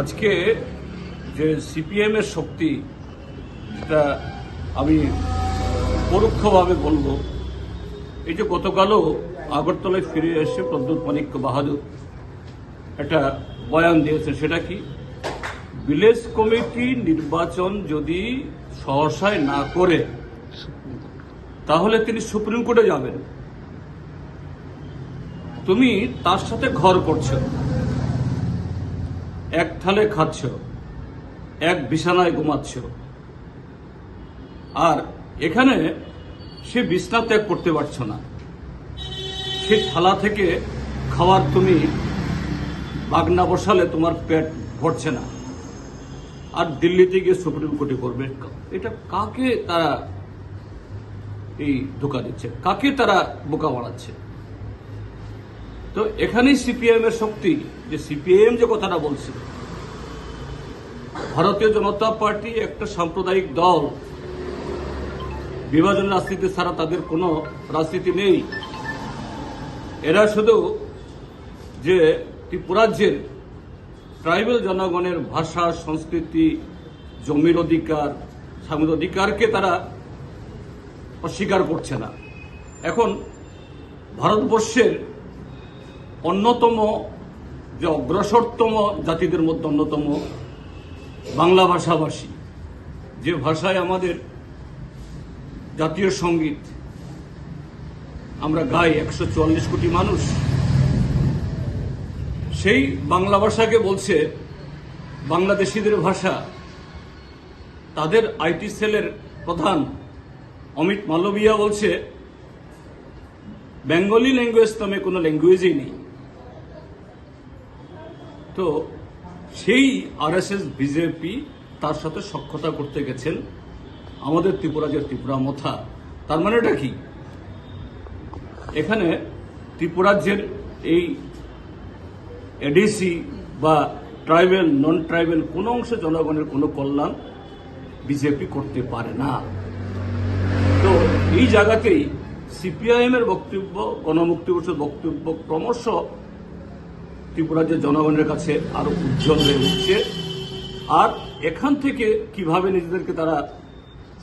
আজকে যে সিপিএম এর শক্তি, যেটা আমি পরোক্ষভাবে বলব, এই যে গতকালও আগরতলায় ফিরে এসে প্রদ্যুৎ মানিক্য বাহাদুর একটা বয়ান দিয়েছে সেটা কি? ভিলেজ কমিটি নির্বাচন যদি সহসায় না করে, তাহলে তিনি সুপ্রিম কোর্টে যাবেন। তুমি তার সাথে ঘর করছ এক থালে খাচ্ছ, এক বিছানায় ঘুমাচ্ছ। আর এখানে সে বিছনা ত্যাগ করতে পারছ না। সে থালা থেকে খাওয়ার তুমি বাগনা বসালে তোমার পেট ভরছে না। আর দিল্লিতে গিয়ে সুপ্রিম কোর্টে করবে। এটা কাকে তারা এই ধোকা দিচ্ছে? কাকে তারা বোকা বাড়াচ্ছে তো এখানেই সিপিআইএম এর শক্তি, যে সিপিএম যে কথাটা বলছে। ভারতীয় জনতা পার্টি একটা সাম্প্রদায়িক দল। বিভাজন রাজনীতি ছাড়া তাদের কোনো রাজনীতি নেই। এরা শুধু যে ত্রিপুরাজ্যের ট্রাইবেল জনগণের ভাষা, সংস্কৃতি, জমির অধিকার স্বামীর অধিকারকে তারা অস্বীকার করছে না। এখন ভারতবর্ষের অন্যতম যে অগ্রসরতম জাতিদের মধ্যে অন্যতম বাংলা ভাষাভাষী, যে ভাষায় আমাদের জাতীয় সংগীত আমরা গাই একশো চুয়াল্লিশ কোটি মানুষ, সেই বাংলা ভাষাকে বলছে বাংলাদেশিদের ভাষা। তাদের আইটি সেলের প্রধান অমিত মালবিয়া বলছে, বেঙ্গলি ল্যাঙ্গুয়েজ নামে কোনো ল্যাঙ্গুয়েজই নেই। তো সেই আরএসএস বিজেপি তার সাথে সক্ষতা করতে গেছেন আমাদের ত্রিপুরা যে ত্রিপুরা মথা, তার মানে এটা কি? এখানে ত্রিপুরাজ্যের এই এডিসি বা ট্রাইবেল নন ট্রাইবেল কোনো অংশে জনগণের কোনো কল্যাণ বিজেপি করতে পারে না। তো এই জায়গাতেই সিপিআইএমের বক্তব্য গণমুক্তি বক্তব্য ক্রমশ ত্রিপুরাজ্যের জনগণের কাছে আরও উজ্জ্বল হয়ে উঠছে। আর এখান থেকে কীভাবে নিজেদেরকে তারা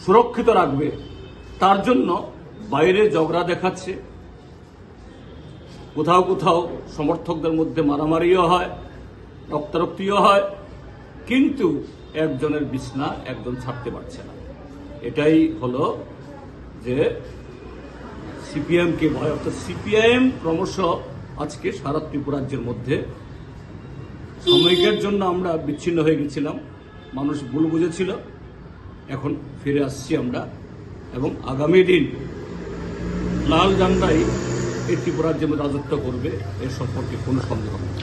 সুরক্ষিত রাখবে, তার জন্য বাইরে ঝগড়া দেখাচ্ছে। কোথাও কোথাও সমর্থকদের মধ্যে মারামারিও হয়, রক্তারক্তিও হয়, কিন্তু একজনের বিছনা একজন ছাড়তে পারছে না। এটাই হলো যে সিপিএমকে ভয়, অর্থাৎ সিপিআইএম ক্রমশ আজকে সারা ত্রিপুরাজ্যের মধ্যে সাময়িকের জন্য আমরা বিচ্ছিন্ন হয়ে গেছিলাম। মানুষ ভুল বুঝেছিল। এখন ফিরে আসছি আমরা এবং আগামী দিন লাল জান্ডাই এই ত্রিপুরাজ্যে রাজত্ব করবে এর সম্পর্কে কোনো সন্দেহ নেই।